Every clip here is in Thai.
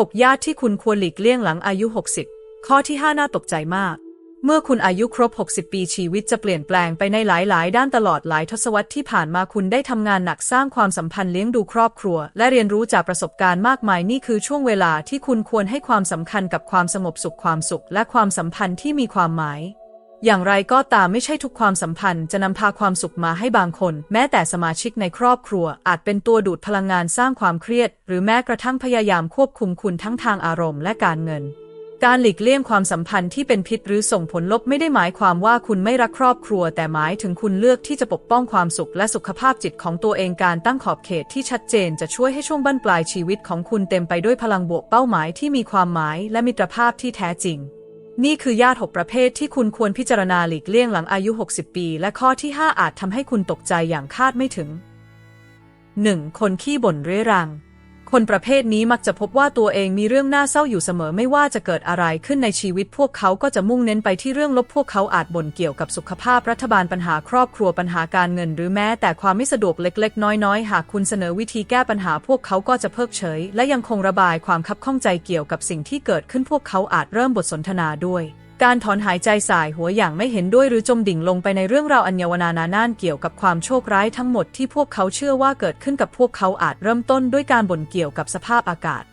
6 ญาติที่คุณควรหลีกเลี่ยงหลังอายุ 60 ข้อที่ 5 น่าตกใจมาก เมื่อคุณอายุครบ 60 ปีชีวิตจะเปลี่ยนแปลงไปในหลาย ๆ ด้านตลอดหลายทศวรรษที่ผ่านมาคุณได้ทำงานหนักสร้างความสัมพันธ์เลี้ยงดูครอบครัว และเรียนรู้จากประสบการณ์มากมายนี่คือช่วงเวลาที่คุณควรให้ความสำคัญกับความสงบสุขความสุข และความสัมพันธ์ที่มีความหมาย อย่างไรก็ตามไม่ใช่ทุกความสัมพันธ์จะนำพาความสุขมาให้บางคน แม้แต่สมาชิกในครอบครัว อาจเป็นตัวดูดพลังงานสร้างความเครียด หรือแม้กระทั่งพยายามควบคุมคุณทั้งทางอารมณ์และการเงิน การหลีกเลี่ยงความสัมพันธ์ที่เป็นพิษหรือส่งผลลบไม่ได้หมายความว่าคุณไม่รักครอบครัว แต่หมายถึงคุณเลือกที่จะปกป้องความสุขและสุขภาพจิตของตัวเองการตั้งขอบเขตที่ชัดเจนจะช่วยให้ช่วงบั้นปลายชีวิตของคุณเต็มไปด้วยพลังบวกเป้าหมายที่มีความหมายและมิตรภาพที่แท้จริง นี่คือญาติหกประเภทที่คุณควรพิจารณาหลีกเลี่ยงหลังอายุ 60 ปี และข้อที่ 5 อาจทำให้คุณตกใจอย่างคาดไม่ถึง 1. คนขี้บ่นเรื้อรัง คนประเภทนี้มักจะพบว่าตัวเองมีเรื่องน่าเศร้าอยู่เสมอไม่ว่าจะเกิดอะไรขึ้นในชีวิตพวกเขาก็จะมุ่งเน้นไปที่เรื่องลบพวกเขาอาจบ่นเกี่ยวกับสุขภาพรัฐบาลปัญหาครอบครัวปัญหาการเงิน หรือแม้แต่ความไม่สะดวกเล็ก ๆ น้อยๆ หากคุณเสนอวิธีแก้ปัญหาพวกเขาก็จะเพิกเฉย และยังคงระบายความคับข้องใจเกี่ยวกับสิ่งที่เกิดขึ้นพวกเขาอาจเริ่มบทสนทนาด้วย การถอนหายใจสายหัวอย่างไม่เห็นด้วยหรือจมดิ่งลงไปในเรื่องราวอัญญวนานาน่านเกี่ยวกับความโชคร้ายทั้งหมดที่พวกเขาเชื่อว่าเกิดขึ้นกับพวกเขาอาจเริ่มต้นด้วยการบ่นเกี่ยวกับสภาพอากาศ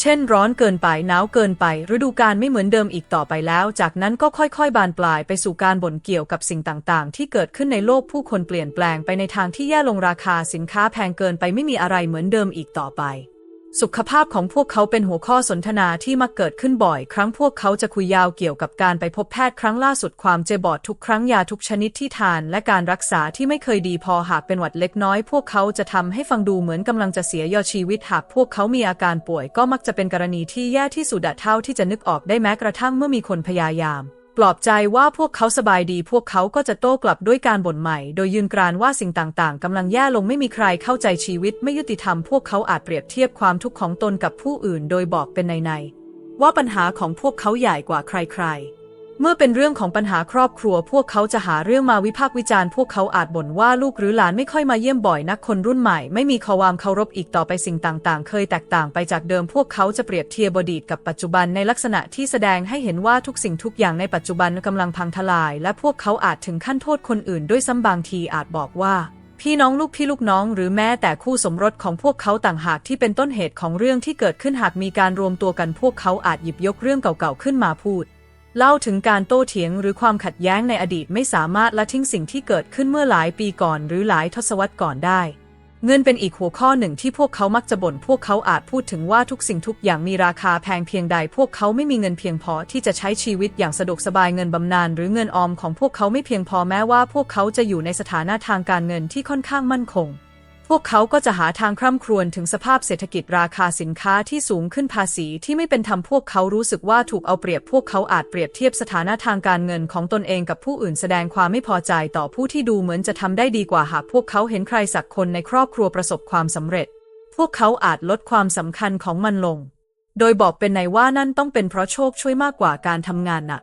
เช่นร้อนเกินไปหนาวเกินไปฤดูกาลไม่เหมือนเดิมอีกต่อไปแล้ว จากนั้นก็ค่อยๆ บานปลายไปสู่การบ่นเกี่ยวกับสิ่งต่างๆ ที่เกิดขึ้นในโลกผู้คนเปลี่ยนแปลงไปในทางที่แย่ลงราคาสินค้าแพงเกินไปไม่มีอะไรเหมือนเดิมอีกต่อไป สุขภาพของพวกเขาเป็นหัวข้อสนทนาที่มักเกิดขึ้นบ่อย ครั้งพวกเขาจะคุยยาวเกี่ยวกับการไปพบแพทย์ครั้งล่าสุดความเจ็บบอดทุกครั้งยาทุกชนิดที่ทาน และการรักษาที่ไม่เคยดีพอหากเป็นหวัดเล็กน้อย พวกเขาจะทำให้ฟังดูเหมือนกำลังจะเสียยอดชีวิตหากพวกเขามีอาการป่วย ก็มักจะเป็นกรณีที่แย่ที่สุดเท่าที่จะนึกออกได้แม้กระทั่งเมื่อมีคนพยายาม ปลอบใจว่าพวกเขาสบายดี พวกเขาก็จะโต้กลับด้วยการบ่นใหม่ โดยยืนกรานว่าสิ่งต่างๆกำลังแย่ลงไม่มีใครเข้าใจชีวิตไม่ยุติธรรม พวกเขาอาจเปรียบเทียบความทุกข์ของตนกับผู้อื่น โดยบอกเป็นในๆว่าปัญหาของพวกเขาใหญ่กว่าใครๆ เมื่อเป็นเรื่องของปัญหาครอบครัว พวกเขาจะหาเรื่องมาวิพากษ์วิจารณ์ พวกเขาอาจบ่นว่าลูกหรือหลานไม่ค่อยมาเยี่ยมบ่อยนักคนรุ่นใหม่ไม่มีความเคารพอีกต่อไปสิ่งต่างๆ เคยแตกต่างไปจากเดิม พวกเขาจะเปรียบเทียบอดีตกับปัจจุบันในลักษณะที่แสดงให้เห็นว่าทุกสิ่งทุกอย่างในปัจจุบันกำลังพังทลาย และพวกเขาอาจถึงขั้นโทษคนอื่น ด้วยซ้ำบางทีอาจบอกว่าพี่น้องลูกพี่ลูกน้องหรือแม้แต่คู่สมรสของพวกเขาต่างหากที่เป็นต้นเหตุของเรื่องที่เกิดขึ้นหากมีการรวมตัวกันพวกเขาอาจหยิบยกเรื่องเก่าๆขึ้นมาพูด เล่าถึงการโต้เถียงหรือความขัดแย้งในอดีตไม่สามารถละทิ้งสิ่งที่เกิดขึ้นเมื่อหลายปีก่อนหรือหลายทศวรรษก่อนได้ เงินเป็นอีกหัวข้อหนึ่งที่พวกเขามักจะบ่นพวกเขาอาจพูดถึงว่าทุกสิ่งทุกอย่างมีราคาแพงเพียงใด พวกเขาไม่มีเงินเพียงพอที่จะใช้ชีวิตอย่างสะดวกสบายเงินบำนาญหรือเงินออมของพวกเขาไม่เพียงพอแม้ว่าพวกเขาจะอยู่ในสถานะทางการเงินที่ค่อนข้างมั่นคง พวกเขาก็จะหาทางคร่ำครวญถึงสภาพเศรษฐกิจราคาสินค้าที่สูงขึ้นภาษีที่ไม่เป็นธรรมพวกเขารู้สึกว่าถูกเอาเปรียบพวกเขาอาจเปรียบเทียบสถานะทางการเงินของตนเองกับผู้อื่นแสดงความไม่พอใจต่อผู้ที่ดูเหมือนจะทำได้ดีกว่าหากพวกเขาเห็นใครสักคนในครอบครัวประสบความสำเร็จ พวกเขาอาจลดความสำคัญของมันลง โดยบอกเป็นในว่านั่นต้องเป็นเพราะโชคช่วยมากกว่าการทำงานหนัก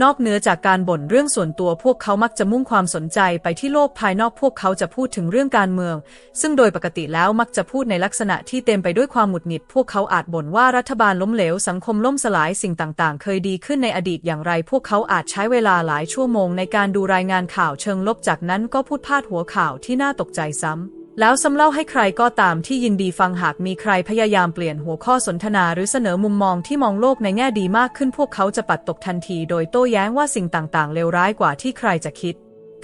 นอกเหนือจากการบ่นเรื่องส่วนตัวพวกเขามักจะมุ่งความสนใจไปที่โลกภายนอกพวกเขาจะพูดถึงเรื่องการเมือง ซึ่งโดยปกติแล้วมักจะพูดในลักษณะที่เต็มไปด้วยความหงุดหงิด พวกเขาอาจบ่นว่ารัฐบาลล้มเหลวสังคมล่มสลายสิ่งต่างๆ เคยดีขึ้นในอดีตอย่างไร พวกเขาอาจใช้เวลาหลายชั่วโมงในการดูรายงานข่าวเชิงลบจากนั้นก็พูดพาดหัวข่าวที่น่าตกใจซ้ำ แล้วซ้ำเล่าให้ใครก็ตามที่ยินดีฟังหากมีใครพยายามเปลี่ยนหัวข้อสนทนาหรือเสนอมุมมองที่มองโลกในแง่ดีมากขึ้นพวกเขาจะปัดตกทันที โดยโต้แย้งว่าสิ่งต่างๆเลวร้ายกว่าที่ใครจะคิด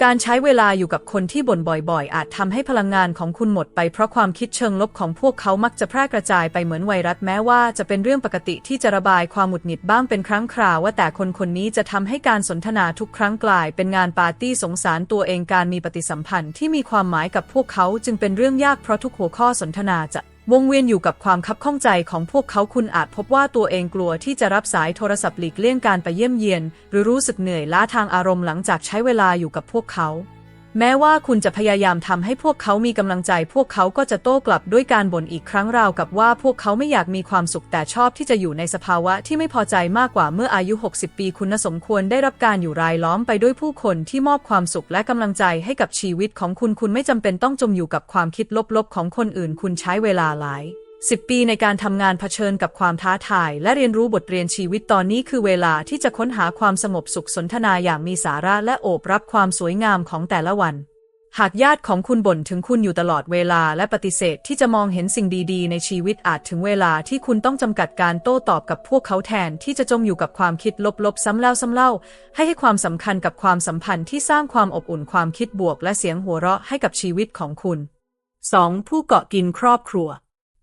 การใช้เวลาอยู่กับคนที่บ่นบ่อยๆ อาจทำให้พลังงานของคุณหมดไปเพราะความคิดเชิงลบของพวกเขามักจะแพร่กระจายไปเหมือนไวรัสแม้ว่าจะเป็นเรื่องปกติที่จะระบายความหงุดหงิดบ้างเป็นครั้งคราวว่าแต่คนคนนี้จะทำให้การสนทนาทุกครั้งกลาย เป็นงานปาร์ตี้สงสารตัวเองการมีปฏิสัมพันธ์ที่มีความหมายกับพวกเขาจึงเป็นเรื่องยากเพราะทุกหัวข้อสนทนาจะ วงเวียนอยู่กับความคับข้องใจของพวกเขาคุณอาจพบว่าตัวเองกลัวที่จะรับสายโทรศัพท์หลีกเลี่ยงการไปเยี่ยมเยียน หรือรู้สึกเหนื่อยล้าทางอารมณ์หลังจากใช้เวลาอยู่กับพวกเขา แม้ว่าคุณจะพยายามทำให้พวกเขามีกำลังใจ พวกเขาก็จะโต้กลับด้วยการบ่นอีกครั้งราวกับว่าพวกเขาไม่อยากมีความสุขแต่ชอบที่จะอยู่ในสภาวะที่ไม่พอใจมากกว่าเมื่ออายุ 60 ปี คุณสมควรได้รับการอยู่รายล้อมไปด้วยผู้คนที่มอบความสุขและกำลังใจให้กับชีวิตของคุณคุณไม่จำเป็นต้องจมอยู่กับความคิดลบๆ ของคนอื่น คุณใช้เวลาหลาย 10 ปีในการทำงานเผชิญกับความท้าทาย และเรียนรู้บทเรียนชีวิตตอนนี้คือเวลาที่จะค้นหาความสงบสุขสนทนาอย่างมีสาระและโอบรับความสวยงามของแต่ละวัน หากญาติของคุณบ่นถึงคุณอยู่ตลอดเวลาและปฏิเสธที่จะมองเห็นสิ่งดีๆ ในชีวิตอาจถึงเวลาที่คุณต้องจำกัดการโต้ตอบกับพวกเขาแทนที่จะจมอยู่กับความคิดลบๆ ซ้ำแล้วซ้ำเล่า ให้ให้ความสำคัญกับความสัมพันธ์ที่สร้างความอบอุ่นความคิดบวก และเสียงหัวเราะให้กับชีวิตของคุณ 2. ผู้เกาะกินครอบครัว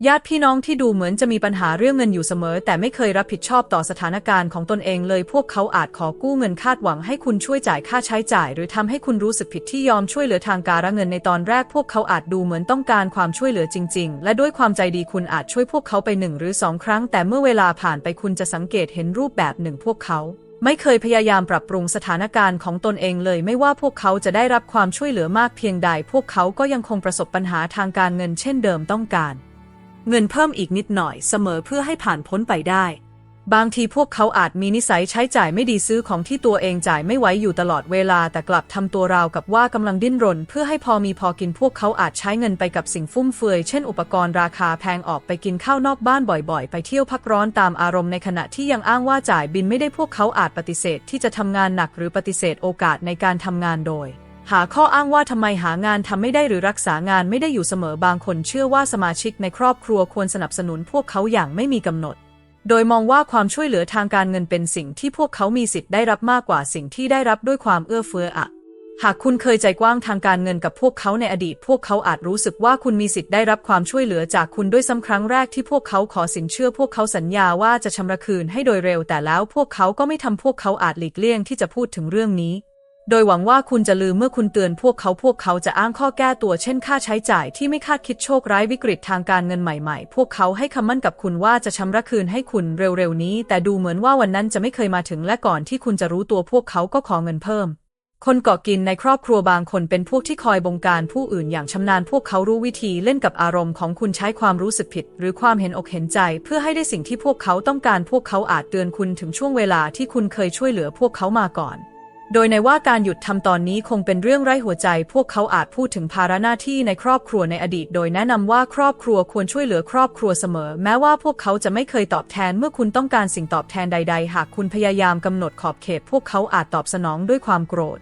ญาติพี่น้องที่ดูเหมือนจะมีปัญหาเรื่องเงินอยู่เสมอ แต่ไม่เคยรับผิดชอบต่อสถานการณ์ของตนเองเลย พวกเขาอาจขอกู้เงินคาดหวังให้คุณช่วยจ่ายค่าใช้จ่าย หรือทำให้คุณรู้สึกผิดที่ยอมช่วยเหลือทางการเงินในตอนแรก พวกเขาอาจดูเหมือนต้องการความช่วยเหลือจริง ๆ และด้วยความใจดีคุณอาจช่วยพวกเขาไปหนึ่งหรือสองครั้ง แต่เมื่อเวลาผ่านไปคุณจะสังเกตเห็นรูปแบบหนึ่งพวกเขาไม่เคยพยายามปรับปรุงสถานการณ์ของตนเองเลย ไม่ว่าพวกเขาจะได้รับความช่วยเหลือมากเพียงใด พวกเขาก็ยังคงประสบปัญหาทางการเงินเช่นเดิมต้องการ เงินเพิ่มอีกนิดหน่อยเสมอเพื่อให้ผ่านพ้นไปได้ บางทีพวกเขาอาจมีนิสัยใช้จ่ายไม่ดีซื้อของที่ตัวเองจ่ายไม่ไหวอยู่ตลอดเวลาแต่กลับทำตัวราวกับว่ากำลังดิ้นรน เพื่อให้พอมีพอกินพวกเขาอาจใช้เงินไปกับสิ่งฟุ่มเฟือย เช่นอุปกรณ์ราคาแพงออกไปกินข้าวนอกบ้านบ่อยๆ ไปเที่ยวพักร้อนตามอารมณ์ในขณะที่ยังอ้างว่าจ่ายบินไม่ได้พวกเขาอาจปฏิเสธที่จะทำงานหนักหรือปฏิเสธโอกาสในการทำงานโดย หาข้ออ้างว่าทำไมหางานทำไม่ได้หรือรักษางานไม่ได้อยู่เสมอบางคนเชื่อว่าสมาชิกในครอบครัวควรสนับสนุนพวกเขาอย่างไม่มีกำหนด โดยมองว่าความช่วยเหลือทางการเงินเป็นสิ่งที่พวกเขามีสิทธิ์ได้รับมากกว่าสิ่งที่ได้รับด้วยความเอื้อเฟื้ออะหากคุณเคยใจกว้างทางการเงินกับพวกเขาในอดีต พวกเขาอาจรู้สึกว่าคุณมีสิทธิ์ได้รับความช่วยเหลือจากคุณด้วยซ้ำครั้งแรกที่พวกเขาขอสินเชื่อ พวกเขาสัญญาว่าจะชำระคืนให้โดยเร็วแต่แล้วพวกเขาก็ไม่ทำพวกเขาอาจหลีกเลี่ยงที่จะพูดถึงเรื่องนี้ โดยหวังว่าคุณจะลืมเมื่อคุณเตือนพวกเขาพวกเขาจะอ้างข้อแก้ตัวเช่นค่าใช้จ่ายที่ไม่คาดคิดโชคร้ายวิกฤตทางการเงินใหม่ๆ พวกเขาให้คำมั่นกับคุณว่าจะชำระคืนให้คุณเร็วๆนี้ แต่ดูเหมือนว่าวันนั้นจะไม่เคยมาถึงและก่อนที่คุณจะรู้ตัวพวกเขาก็ขอเงินเพิ่ม คนกาะกินในครอบครัวบางคนเป็นพวกที่คอยบงการผู้อื่นอย่างชำนาญพวกเขารู้วิธีเล่นกับอารมณ์ของคุณใช้ความรู้สึกผิด หรือความเห็นอกเห็นใจ เพื่อให้ได้สิ่งที่พวกเขาต้องการพวกเขาอาจเตือนคุณถึงช่วงเวลาที่คุณเคยช่วยเหลือพวกเขามาก่อน โดยในว่าการหยุดทำตอนนี้คงเป็นเรื่องไร้หัวใจ พวกเขาอาจพูดถึงภาระหน้าที่ในครอบครัวในอดีต โดยแนะนำว่าครอบครัวควรช่วยเหลือครอบครัวเสมอ แม้ว่าพวกเขาจะไม่เคยตอบแทนเมื่อคุณต้องการสิ่งตอบแทนใด ๆ หากคุณพยายามกำหนดขอบเขต พวกเขาอาจตอบสนองด้วยความโกรธ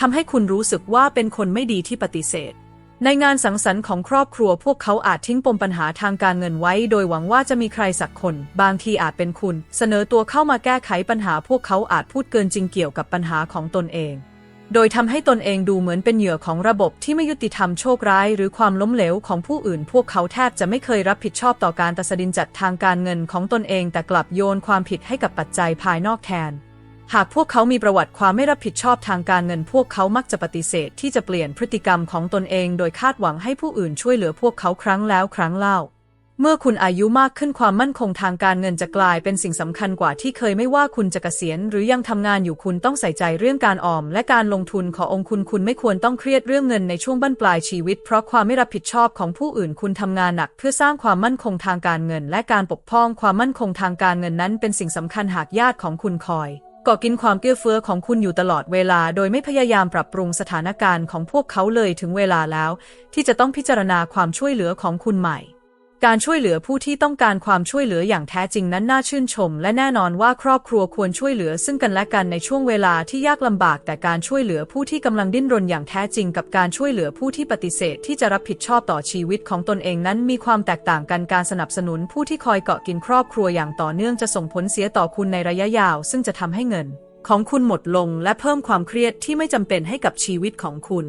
ทำให้คุณรู้สึกว่าเป็นคนไม่ดีที่ปฏิเสธ ในงานสังสรรค์ของครอบครัวพวกเขาอาจทิ้งปมปัญหาทางการเงินไว้ โดยหวังว่าจะมีใครสักคน บางทีอาจเป็นคุณ เสนอตัวเข้ามาแก้ไขปัญหาพวกเขาอาจพูดเกินจริงเกี่ยวกับปัญหาของตนเอง โดยทำให้ตนเองดูเหมือนเป็นเหยื่อของระบบที่ไม่ยุติธรรมโชคร้าย หรือความล้มเหลวของผู้อื่น พวกเขาแทบจะไม่เคยรับผิดชอบต่อการตัดสินจัดทางการเงินของตนเอง แต่กลับโยนความผิดให้กับปัจจัยภายนอกแทน หากพวกเขามีประวัติความไม่รับผิดชอบทางการเงินพวกเขามักจะปฏิเสธที่จะเปลี่ยนพฤติกรรมของตนเองโดยคาดหวังให้ผู้อื่นช่วยเหลือพวกเขาครั้งแล้วครั้งเล่า เมื่อคุณอายุมากขึ้นความมั่นคงทางการเงินจะกลายเป็นสิ่งสำคัญกว่าที่เคยไม่ว่าคุณจะเกษียณหรือยังทำงานอยู่คุณต้องใส่ใจเรื่องการออม และการลงทุนขององค์คุณคุณไม่ควรต้องเครียดเรื่องเงินในช่วงบั้นปลายชีวิต เพราะความไม่รับผิดชอบของผู้อื่นคุณทำงานหนัก เพื่อสร้างความมั่นคงทางการเงิน และการปกป้องความมั่นคงทางการเงินนั้นเป็นสิ่งสำคัญหากญาติของคุณคอย ก่อกินความเกื้อเฟื้อของคุณอยู่ตลอดเวลา โดยไม่พยายามปรับปรุงสถานการณ์ของพวกเขาเลยถึงเวลาแล้ว ที่จะต้องพิจารณาความช่วยเหลือของคุณใหม่ การช่วยเหลือผู้ที่ต้องการความช่วยเหลืออย่างแท้จริงนั้นน่าชื่นชม และแน่นอนว่าครอบครัวควรช่วยเหลือซึ่งกันและกันในช่วงเวลาที่ยากลำบาก แต่การช่วยเหลือผู้ที่กำลังดิ้นรนอย่างแท้จริง กับการช่วยเหลือผู้ที่ปฏิเสธ ที่จะรับผิดชอบต่อชีวิตของตนเองนั้นมีความแตกต่างกันการสนับสนุน ผู้ที่คอยเกาะกินครอบครัวอย่างต่อเนื่องจะส่งผลเสียต่อคุณในระยะยาว ซึ่งจะทำให้เงิน ของคุณหมดลง และเพิ่มความเครียดที่ไม่จำเป็นให้กับชีวิตของคุณ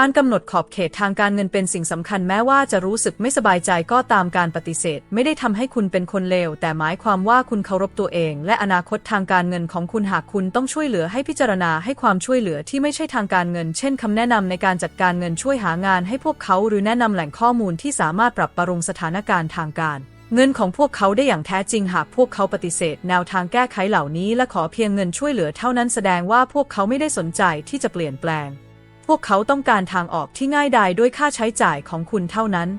การกำหนดขอบเขตทางการเงินเป็นสิ่งสำคัญแม้ว่าจะรู้สึกไม่สบายใจก็ตามการปฏิเสธ ไม่ได้ทำให้คุณเป็นคนเลว แต่หมายความว่าคุณเคารพตัวเอง และอนาคตทางการเงินของคุณหากคุณต้องช่วยเหลือให้พิจารณาให้ความช่วยเหลือที่ไม่ใช่ทางการเงิน เช่นคำแนะนำในการจัดการเงินช่วยหางานให้พวกเขาหรือแนะนำแหล่งข้อมูลที่สามารถปรับปรุงสถานการณ์ทางการเงินของพวกเขาได้อย่างแท้จริงหากพวกเขาปฏิเสธ แนวทางแก้ไขเหล่านี้และขอเพียงเงินช่วยเหลือเท่านั้นแสดงว่าพวกเขาไม่ได้สนใจที่จะเปลี่ยนแปลง พวกเขาต้องการทางออกที่ง่ายดายด้วยค่าใช้จ่ายของคุณเท่านั้น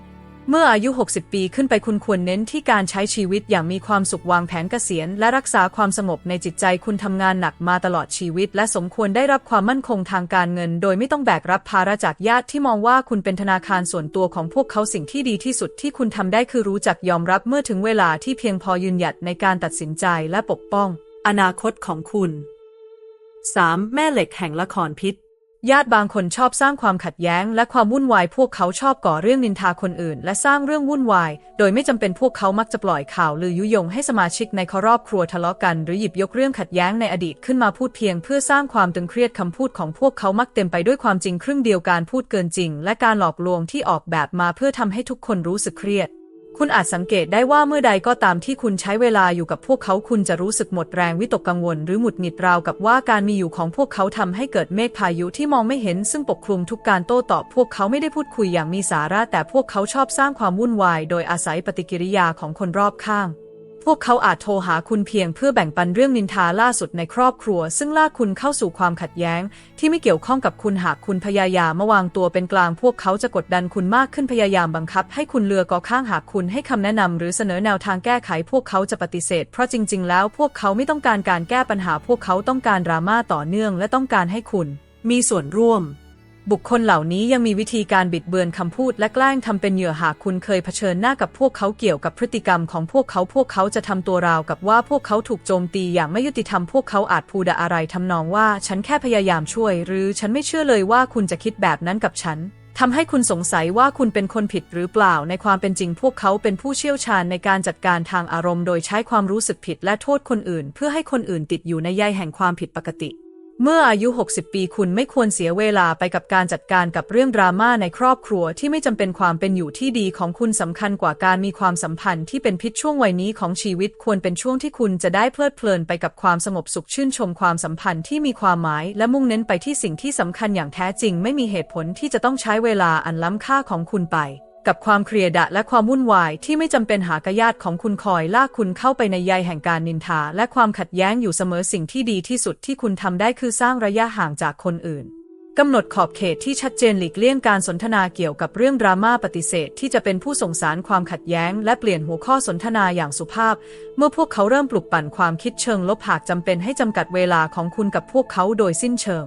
เมื่ออายุ 60 ปีขึ้นไปคุณควรเน้นที่การใช้ชีวิตอย่างมีความสุขวางแผนเกษียณ และรักษาความสงบในจิตใจคุณทำงานหนักมาตลอดชีวิต และสมควรได้รับความมั่นคงทางการเงิน โดยไม่ต้องแบกรับภาระจากญาติที่มองว่าคุณเป็นธนาคารส่วนตัวของพวกเขาสิ่งที่ดีที่สุดที่คุณทำได้คือรู้จักยอมรับเมื่อถึงเวลาที่เพียงพอยืนหยัดในการตัดสินใจและปกป้อง อนาคตของคุณ 3. แม่เหล็กแห่งละครพิษ ญาติบางคนชอบสร้างความขัดแย้ง และความวุ่นวายพวกเขาชอบก่อเรื่องนินทาคนอื่น และสร้างเรื่องวุ่นวาย โดยไม่จำเป็นพวกเขามักจะปล่อยข่าวลือยุยงให้สมาชิกในครอบครัวทะเลาะกัน หรือหยิบยกเรื่องขัดแย้งในอดีตขึ้นมาพูดเพียงเพื่อสร้างความตึงเครียดคำพูดของพวกเขามักเต็มไปด้วยความจริงครึ่งเดียวการพูดเกินจริง และการหลอกลวงที่ออกแบบมาเพื่อทำให้ทุกคนรู้สึกเครียด คุณอาจสังเกตได้ว่าเมื่อใดก็ตามที่คุณใช้เวลาอยู่กับพวกเขาคุณจะรู้สึกหมดแรงวิตกกังวล หรือหมุดหงิดราวกับว่าการมีอยู่ของพวกเขาทำให้เกิดเมฆพายุที่มองไม่เห็น ซึ่งปกคลุมทุกการโต้ตอบ พวกเขาไม่ได้พูดคุยอย่างมีสาระ แต่พวกเขาชอบสร้างความวุ่นวาย โดยอาศัยปฏิกิริยาของคนรอบข้าง พวกเขาอาจโทรหาคุณเพียงเพื่อแบ่งปันเรื่องนินทาล่าสุดในครอบครัว ซึ่งลากคุณเข้าสู่ความขัดแย้ง ที่ไม่เกี่ยวข้องกับคุณหากคุณพยายามมาวางตัวเป็นกลาง พวกเขาจะกดดันคุณมากขึ้นพยายามบังคับ ให้คุณเลือกอข้างหากคุณให้คำแนะนำหรือเสนอแนวทางแก้ไข พวกเขาจะปฏิเสธ เพราะจริง ๆ แล้วพวกเขาไม่ต้องการการแก้ปัญหา พวกเขาต้องการดราม่าต่อเนื่อง และต้องการให้คุณ มีส่วนร่วม บุคคลเหล่านี้ยังมีวิธีการบิดเบือนคำพูดและแกล้งทำเป็นเหยื่อหากคุณเคยเผชิญหน้ากับพวกเขาเกี่ยวกับพฤติกรรมของพวกเขาพวกเขาจะทำตัวราวกับว่าพวกเขาถูกโจมตีอย่างไม่ยุติธรรมพวกเขาอาจพูดอะไรทำนองว่าฉันแค่พยายามช่วย หรือฉันไม่เชื่อเลยว่าคุณจะคิดแบบนั้นกับฉันทำให้คุณสงสัยว่าคุณเป็นคนผิดหรือเปล่า ในความเป็นจริงพวกเขาเป็นผู้เชี่ยวชาญในการจัดการทางอารมณ์ โดยใช้ความรู้สึกผิดและโทษคนอื่น เพื่อให้คนอื่นติดอยู่ในใยแห่งความผิดปกติ เมื่ออายุ 60 ปีคุณไม่ควรเสียเวลาไปกับการจัดการกับเรื่องดราม่าในครอบครัวที่ไม่จำเป็นความเป็นอยู่ที่ดีของคุณสำคัญกว่าการมีความสัมพันธ์ที่เป็นพิษช่วงวัยนี้ของชีวิตควรเป็นช่วงที่คุณจะได้เพลิดเพลินไปกับความสงบสุขชื่นชมความสัมพันธ์ที่มีความหมาย และมุ่งเน้นไปที่สิ่งที่สำคัญอย่างแท้จริง ไม่มีเหตุผลที่จะต้องใช้เวลาอันล้ำค่าของคุณไป กับความเครียดและความวุ่นวายที่ไม่จำเป็นหากญาติของคุณคอยลากคุณเข้าไปในใยแห่งการนินทา และความขัดแย้งอยู่เสมอสิ่งที่ดีที่สุดที่คุณทำได้คือสร้างระยะห่างจากคนอื่นกำหนดขอบเขตที่ชัดเจนหลีกเลี่ยงการสนทนาเกี่ยวกับเรื่องดราม่าปฏิเสธ ที่จะเป็นผู้ส่งสารความขัดแย้ง และเปลี่ยนหัวข้อสนทนาอย่างสุภาพ เมื่อพวกเขาเริ่มปลุกปั่นความคิดเชิงลบหากจำเป็นให้จำกัดเวลาของคุณกับพวกเขาโดยสิ้นเชิง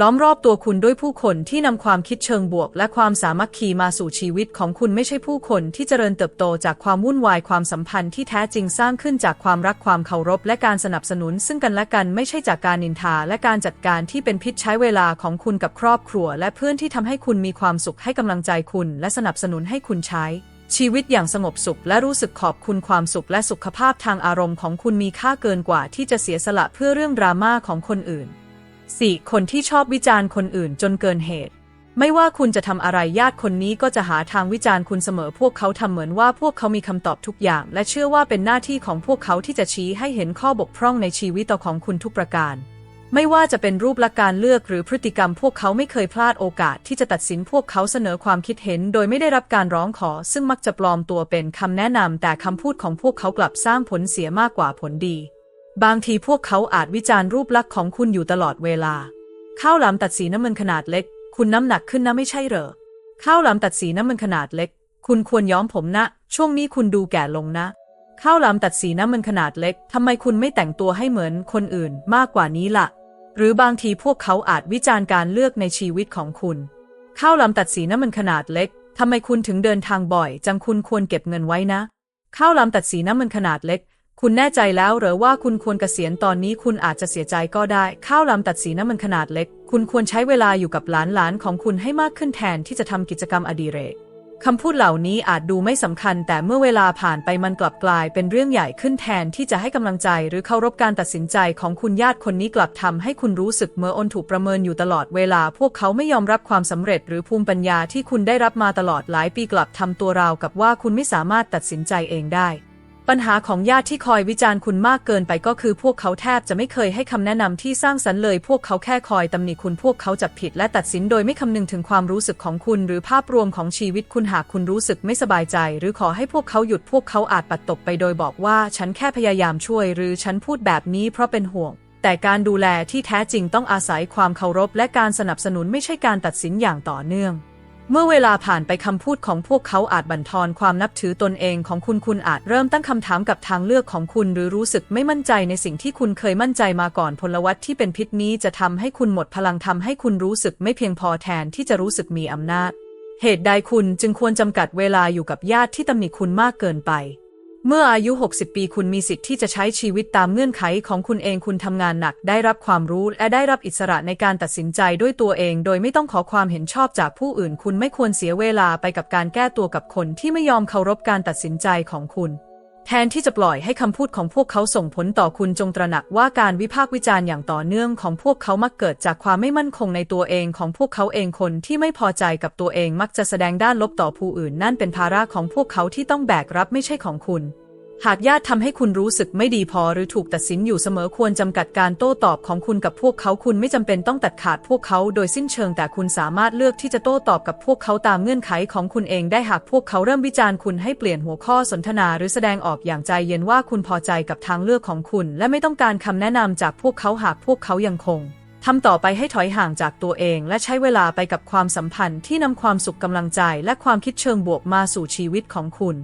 ล้อมรอบตัวคุณด้วยผู้คนที่นำความคิดเชิงบวก และความสามัคคีมาสู่ชีวิตของคุณไม่ใช่ผู้คนที่เจริญเติบโตจากความวุ่นวายความสัมพันธ์ที่แท้จริงสร้างขึ้นจากความรักความเคารพ และการสนับสนุน ซึ่งกันและกันไม่ใช่จากการนินทาและการจัดการที่เป็นพิษใช้เวลาของคุณกับครอบครัว และเพื่อนที่ทำให้คุณมีความสุขให้กำลังใจคุณ และสนับสนุนให้คุณใช้ชีวิตอย่างสงบสุขและรู้สึกขอบคุณความสุขและสุขภาพทางอารมณ์ของคุณมีค่าเกินกว่าที่จะเสียสละเพื่อเรื่องดราม่าของคนอื่น 4. คนที่ชอบวิจารณ์คนอื่นจนเกินเหตุ ไม่ว่าคุณจะทำอะไรญาติคนนี้ก็จะหาทางวิจารณ์คุณเสมอ พวกเขาทำเหมือนว่าพวกเขามีคำตอบทุกอย่าง และเชื่อว่าเป็นหน้าที่ของพวกเขาที่จะชี้ให้เห็นข้อบกพร่องในชีวิตต่อของคุณทุกประการ ไม่ว่าจะเป็นรูปลักษณ์การเลือกหรือพฤติกรรม พวกเขาไม่เคยพลาดโอกาสที่จะตัดสินพวกเขาเสนอความคิดเห็น โดยไม่ได้รับการร้องขอ ซึ่งมักจะปลอมตัวเป็นคำแนะนำแต่คำพูดของพวกเขากลับสร้างผลเสียมากกว่าผลดี บางทีพวกเขาอาจวิจารณ์รูปลักษณ์ของคุณอยู่ตลอดเวลา ข้าวหลามตัดสีน้ำมันขนาดเล็ก คุณน้ำหนักขึ้นนะไม่ใช่เหรอ ข้าวหลามตัดสีน้ำมันขนาดเล็ก คุณควรย้อมผมนะ ช่วงนี้คุณดูแก่ลงนะ ข้าวหลามตัดสีน้ำมันขนาดเล็ก ทำไมคุณไม่แต่งตัวให้เหมือนคนอื่นมากกว่านี้ล่ะ หรือบางทีพวกเขาอาจวิจารณ์การเลือกในชีวิตของคุณ ข้าวหลามตัดสีน้ำมันขนาดเล็ก ทำไมคุณถึงเดินทางบ่อย จังคุณควรเก็บเงินไว้นะ ข้าวหลามตัดสีน้ำมันขนาดเล็ก คุณแน่ใจแล้วหรือว่าคุณควรเกษียณตอนนี้คุณอาจจะเสียใจก็ได้ ข้าวลำตัดสีน้ำมันขนาดเล็ก คุณควรใช้เวลาอยู่กับหลานๆของคุณให้มากขึ้นแทนที่จะทำกิจกรรมอดิเรกคำพูดเหล่านี้อาจดูไม่สำคัญ แต่เมื่อเวลาผ่านไปมันกลับกลายเป็นเรื่องใหญ่ขึ้นแทนที่จะให้กำลังใจหรือเคารพการตัดสินใจของคุณญาติคนนี้กลับทำให้คุณรู้สึกเมื่ออนถูกประเมินอยู่ตลอดเวลา พวกเขาไม่ยอมรับความสำเร็จหรือภูมิปัญญาที่คุณได้รับมาตลอดหลายปีกลับทำตัวราวกับว่าคุณไม่สามารถตัดสินใจเองได้ ปัญหาของญาติที่คอยวิจารณ์คุณมากเกินไปก็คือพวกเขาแทบจะไม่เคยให้คำแนะนำที่สร้างสรรค์เลย พวกเขาแค่คอยตำหนิคุณพวกเขาจับผิดและตัดสินโดยไม่คำนึงถึงความรู้สึกของคุณ หรือภาพรวมของชีวิตคุณหากคุณรู้สึกไม่สบายใจ หรือขอให้พวกเขาหยุดพวกเขาอาจปัดตกไปโดยบอกว่า ฉันแค่พยายามช่วย หรือฉันพูดแบบนี้เพราะเป็นห่วง แต่การดูแลที่แท้จริงต้องอาศัยความเคารพและการสนับสนุนไม่ใช่การตัดสินอย่างต่อเนื่อง เมื่อเวลาผ่านไปคำพูดของพวกเขาอาจบั่นทอนความนับถือตนเองของคุณคุณอาจเริ่มตั้งคำถามกับทางเลือกของคุณ หรือรู้สึกไม่มั่นใจในสิ่งที่คุณเคยมั่นใจมาก่อนพลวัตที่เป็นพิษนี้จะทำให้คุณหมดพลังทำให้คุณรู้สึกไม่เพียงพอแทนที่จะรู้สึกมีอำนาจ เหตุใดคุณจึงควรจำกัดเวลาอยู่กับญาติที่ตำหนิคุณมากเกินไป เมื่ออายุ 60 ปีคุณมีสิทธิ์ที่จะใช้ชีวิตตามเงื่อนไขของคุณเองคุณทำงานหนัก ได้รับความรู้และได้รับอิสระในการตัดสินใจด้วยตัวเอง โดยไม่ต้องขอความเห็นชอบจากผู้อื่น คุณไม่ควรเสียเวลาไปกับการแก้ตัวกับคนที่ไม่ยอมเคารพการตัดสินใจของคุณ แทนที่จะปล่อยให้คำพูดของพวกเขาส่งผลต่อคุณจงตระหนักว่าการวิพากษ์วิจารณ์อย่างต่อเนื่องของพวกเขามักเกิดจากความไม่มั่นคงในตัวเองของพวกเขาเองคนที่ไม่พอใจกับตัวเองมักจะแสดงด้านลบต่อผู้อื่น นั่นเป็นภาระของพวกเขาที่ต้องแบกรับไม่ใช่ของคุณ หากญาติทำให้คุณรู้สึกไม่ดีพอหรือถูกตัดสินอยู่เสมอควรจำกัดการโต้ตอบของคุณกับพวกเขาคุณไม่จำเป็นต้องตัดขาดพวกเขาโดยสิ้นเชิงแต่คุณสามารถเลือกที่จะโต้ตอบกับพวกเขาตามเงื่อนไขของคุณเองได้หากพวกเขาเริ่มวิจารณ์คุณให้เปลี่ยนหัวข้อสนทนาหรือแสดงออกอย่างใจเย็นว่าคุณพอใจกับทางเลือกของคุณ และไม่ต้องการคำแนะนำจากพวกเขาหากพวกเขายังคงทำต่อไปให้ถอยห่างจากตัวเอง และใช้เวลาไปกับความสัมพันธ์ที่นำความสุขกำลังใจ และความคิดเชิงบวกมาสู่ชีวิตของคุณ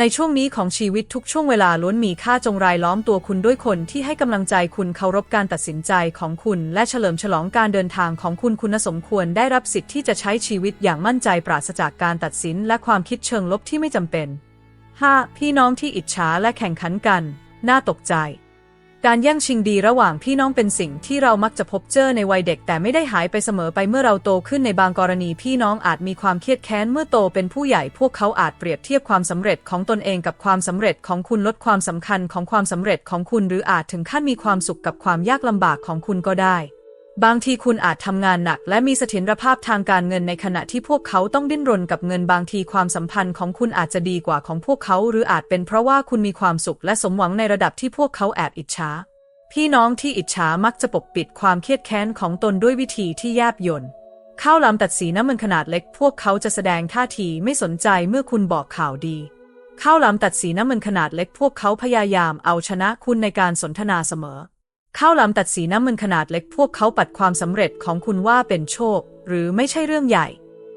ในช่วงนี้ของชีวิตทุกช่วงเวลาล้วนมีค่าจงรายล้อมตัวคุณด้วยคนที่ให้กำลังใจคุณเคารพการตัดสินใจของคุณและเฉลิมฉลองการเดินทางของคุณคุณสมควรได้รับสิทธิ์ที่จะใช้ชีวิตอย่างมั่นใจปราศจากการตัดสินและความคิดเชิงลบที่ไม่จำเป็น 5. พี่น้องที่อิจฉาและแข่งขันกัน น่าตกใจ การแย่งชิงดีระหว่างพี่น้องเป็นสิ่งที่เรามักจะพบเจอในวัยเด็กแต่ไม่ได้หายไปเสมอไปเมื่อเราโตขึ้นในบางกรณี พี่น้องอาจมีความเครียดแค้นเมื่อโตเป็นผู้ใหญ่พวกเขาอาจเปรียบเทียบความสำเร็จของตนเองกับความสำเร็จของคุณลดความสำคัญของความสำเร็จของคุณหรืออาจถึงขั้นมีความสุขกับความยากลำบากของคุณก็ได้ บางทีคุณอาจทำงานหนัก และมีเสถียรภาพทางการเงินในขณะที่พวกเขาต้องดิ้นรนกับเงินบางทีความสัมพันธ์ของคุณอาจจะดีกว่าของพวกเขา หรืออาจเป็นเพราะว่าคุณมีความสุขและสมหวังในระดับที่พวกเขาแอบอิจฉาพี่น้องที่อิจฉามักจะปกปิดความเครียดแค้นของตนด้วยวิธีที่แยบยลข้าวลามตัดสีน้ำมันขนาดเล็ก พวกเขาจะแสดงท่าทีไม่สนใจเมื่อคุณบอกข่าวดีข้าวลามตัดสีน้ำมันขนาดเล็ก พวกเขาพยายามเอาชนะคุณในการสนทนาเสมอ ข้าวหลามตัดสีน้ำมันขนาดเล็กพวกเขาปัดความสำเร็จของคุณว่าเป็นโชค หรือไม่ใช่เรื่องใหญ่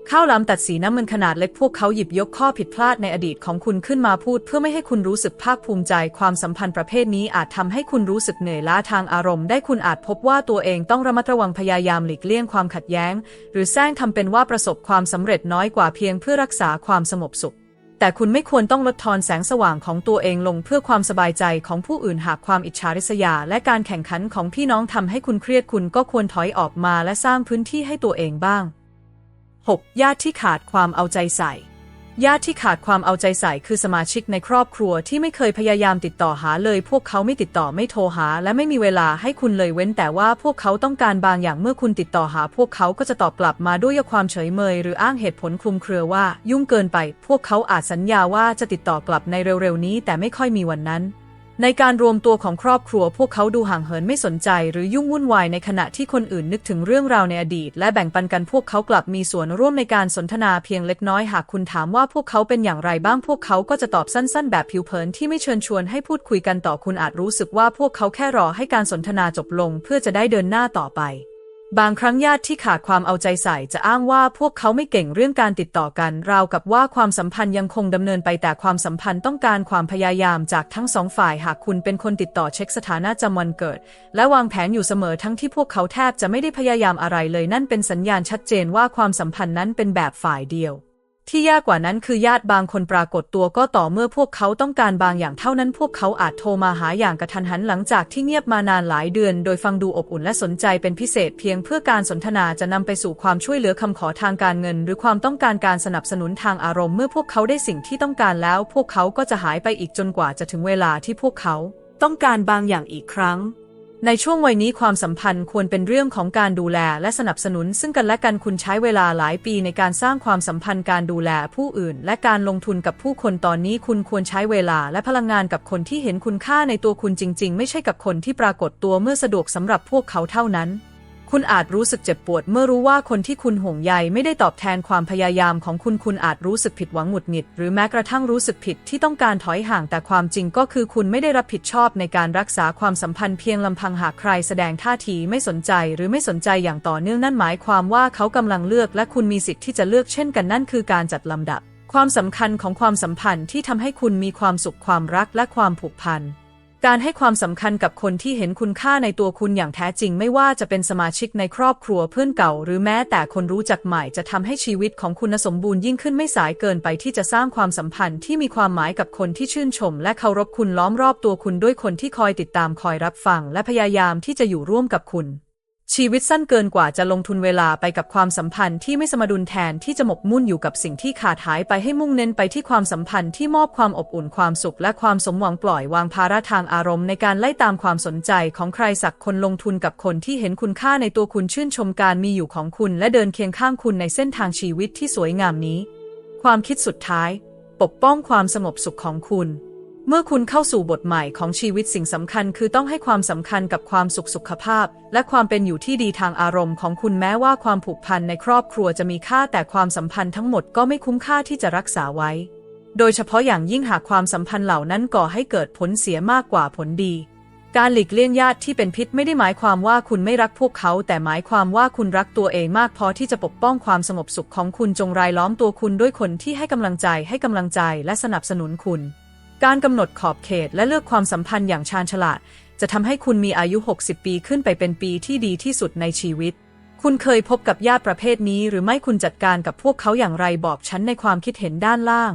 ข้าวหลามตัดสีน้ำมันขนาดเล็กพวกเขาหยิบยกข้อผิดพลาดในอดีตของคุณขึ้นมาพูด เพื่อไม่ให้คุณรู้สึกภาคภูมิใจ ความสัมพันธ์ประเภทนี้อาจทำให้คุณรู้สึกเหนื่อยล้าทางอารมณ์ได้คุณอาจพบว่าตัวเองต้องระมัดระวังพยายามหลีกเลี่ยงความขัดแย้ง หรือแซงทำเป็นว่าประสบความสำเร็จน้อยกว่าเพียงเพื่อรักษาความสงบสุข แต่คุณไม่ควรต้องลดทอนแสงสว่างของตัวเองลงเพื่อความสบายใจของผู้อื่นหากความอิจฉาริษยา และการแข่งขันของพี่น้องทำให้คุณเครียดคุณก็ควรถอยออกมาและสร้างพื้นที่ให้ตัวเองบ้าง 6. ญาติที่ขาดความเอาใจใส่ ญาติที่ขาดความเอาใจใส่คือสมาชิกในครอบครัวที่ไม่เคยพยายามติดต่อหาเลย พวกเขาไม่ติดต่อไม่โทรหา และไม่มีเวลาให้คุณเลยเว้นแต่ว่าพวกเขาต้องการบางอย่างเมื่อคุณติดต่อหา พวกเขาก็จะตอบกลับมาด้วยความเฉยเมย หรืออ้างเหตุผลคลุมเครือว่า ยุ่งเกินไป พวกเขาอาจสัญญาว่าจะติดต่อกลับในเร็วๆนี้ แต่ไม่ค่อยมีวันนั้น ในการรวมตัวของครอบครัวพวกเขาดูห่างเหินไม่สนใจหรือยุ่งวุ่นวายในขณะที่คนอื่นนึกถึงเรื่องราวในอดีต และแบ่งปันกันพวกเขากลับมีส่วนร่วมในการสนทนาเพียงเล็กน้อยหากคุณถามว่าพวกเขาเป็นอย่างไรบ้างพวกเขาก็จะตอบสั้นๆ แบบผิวเผินที่ไม่เชิญชวนให้พูดคุยกันต่อคุณอาจรู้สึกว่าพวกเขาแค่รอให้การสนทนาจบลง เพื่อจะได้เดินหน้าต่อไป บางครั้งญาติที่ขาดความเอาใจใส่จะอ้างว่าพวกเขาไม่เก่งเรื่องการติดต่อกัน ราวกับว่าความสัมพันธ์ยังคงดำเนินไปแต่ความสัมพันธ์ต้องการความพยายามจากทั้งสองฝ่ายหากคุณเป็นคนติดต่อเช็คสถานะจำวันเกิด และวางแผนอยู่เสมอทั้งที่พวกเขาแทบจะไม่ได้พยายามอะไรเลยนั่นเป็นสัญญาณชัดเจนว่าความสัมพันธ์นั้นเป็นแบบฝ่ายเดียว ที่ยากกว่านั้นคือญาติบางคนปรากฏตัวก็ต่อเมื่อพวกเขาต้องการบางอย่างเท่านั้นพวกเขาอาจโทรมาหาอย่างกระทันหันหลังจากที่เงียบมานานหลายเดือน โดยฟังดูอบอุ่นและสนใจเป็นพิเศษเพียงเพื่อการสนทนาจะนำไปสู่ความช่วยเหลือคำขอทางการเงิน หรือความต้องการการสนับสนุนทางอารมณ์เมื่อพวกเขาได้สิ่งที่ต้องการแล้ว พวกเขาก็จะหายไปอีกจนกว่าจะถึงเวลาที่พวกเขา ต้องการบางอย่างอีกครั้ง ในช่วงวัยนี้ความสัมพันธ์ควรเป็นเรื่องของการดูแลและสนับสนุน ซึ่งกันและกันคุณใช้เวลาหลายปีในการสร้างความสัมพันธ์การดูแลผู้อื่น และการลงทุนกับผู้คนตอนนี้คุณควรใช้เวลาและพลังงานกับคนที่เห็นคุณค่าในตัวคุณจริง ๆ ไม่ใช่กับคนที่ปรากฏตัวเมื่อสะดวกสำหรับพวกเขาเท่านั้น คุณอาจรู้สึกเจ็บปวดเมื่อรู้ว่าคนที่คุณห่วงใยไม่ได้ตอบแทนความพยายามของคุณคุณอาจรู้สึกผิดหวังหงุดหงิด หรือแม้กระทั่งรู้สึกผิดที่ต้องการถอยห่างแต่ความจริงก็คือคุณไม่ได้รับผิดชอบในการรักษาความสัมพันธ์เพียงลำพังหากใครแสดงท่าทีไม่สนใจหรือไม่สนใจอย่างต่อเนื่องนั่นหมายความว่าเขากำลังเลือกและคุณมีสิทธิ์ที่จะเลือกเช่นกันนั่นคือการจัดลำดับ ความสำคัญของความสัมพันธ์ที่ทำให้คุณมีความสุขความรักและความผูกพัน การให้ความสำคัญกับคนที่เห็นคุณค่าในตัวคุณอย่างแท้จริง ไม่ว่าจะเป็นสมาชิกในครอบครัวเพื่อนเก่า หรือแม้แต่คนรู้จักใหม่จะทำให้ชีวิตของคุณสมบูรณ์ยิ่งขึ้นไม่สายเกินไปที่จะสร้างความสัมพันธ์ที่มีความหมายกับคนที่ชื่นชม และเคารพคุณล้อมรอบตัวคุณด้วยคนที่คอยติดตามคอยรับฟัง และพยายามที่จะอยู่ร่วมกับคุณ ชีวิตสั้นเกินกว่าจะลงทุนเวลาไปกับความสัมพันธ์ที่ไม่สมดุลแทนที่จะหมกมุ่นอยู่กับสิ่งที่ขาดหายไปให้มุ่งเน้นไปที่ความสัมพันธ์ที่มอบความอบอุ่นความสุขและความสมหวังปล่อยวางภาระทางอารมณ์ในการไล่ตามความสนใจของใครสักคนลงทุนกับคนที่เห็นคุณค่าในตัวคุณชื่นชมการมีอยู่ของคุณและเดินเคียงข้างคุณในเส้นทางชีวิตที่สวยงามนี้ ความคิดสุดท้าย ปกป้องความสงบสุขของคุณ เมื่อคุณเข้าสู่บทใหม่ของชีวิตสิ่งสำคัญคือต้องให้ความสำคัญกับความสุขสุขภาพ และความเป็นอยู่ที่ดีทางอารมณ์ของคุณแม้ว่าความผูกพันในครอบครัวจะมีค่าแต่ความสัมพันธ์ทั้งหมดก็ไม่คุ้มค่าที่จะรักษาไว้ โดยเฉพาะอย่างยิ่งหากความสัมพันธ์เหล่านั้นก่อให้เกิดผลเสียมากกว่าผลดี การหลีกเลี่ยงญาติที่เป็นพิษไม่ได้หมายความว่าคุณไม่รักพวกเขา แต่หมายความว่าคุณรักตัวเองมากพอที่จะปกป้องความสงบสุขของคุณจงรายล้อมตัวคุณด้วยคนที่ให้กำลังใจให้กำลังใจและสนับสนุนคุณ การกำหนดขอบเขตและเลือกความสัมพันธ์อย่างชาญฉลาด จะทำให้คุณมีอายุ 60 ปีขึ้นไปเป็นปีที่ดีที่สุดในชีวิต คุณเคยพบกับญาติประเภทนี้ หรือไม่คุณจัดการกับพวกเขาอย่างไรบอกฉันในความคิดเห็นด้านล่าง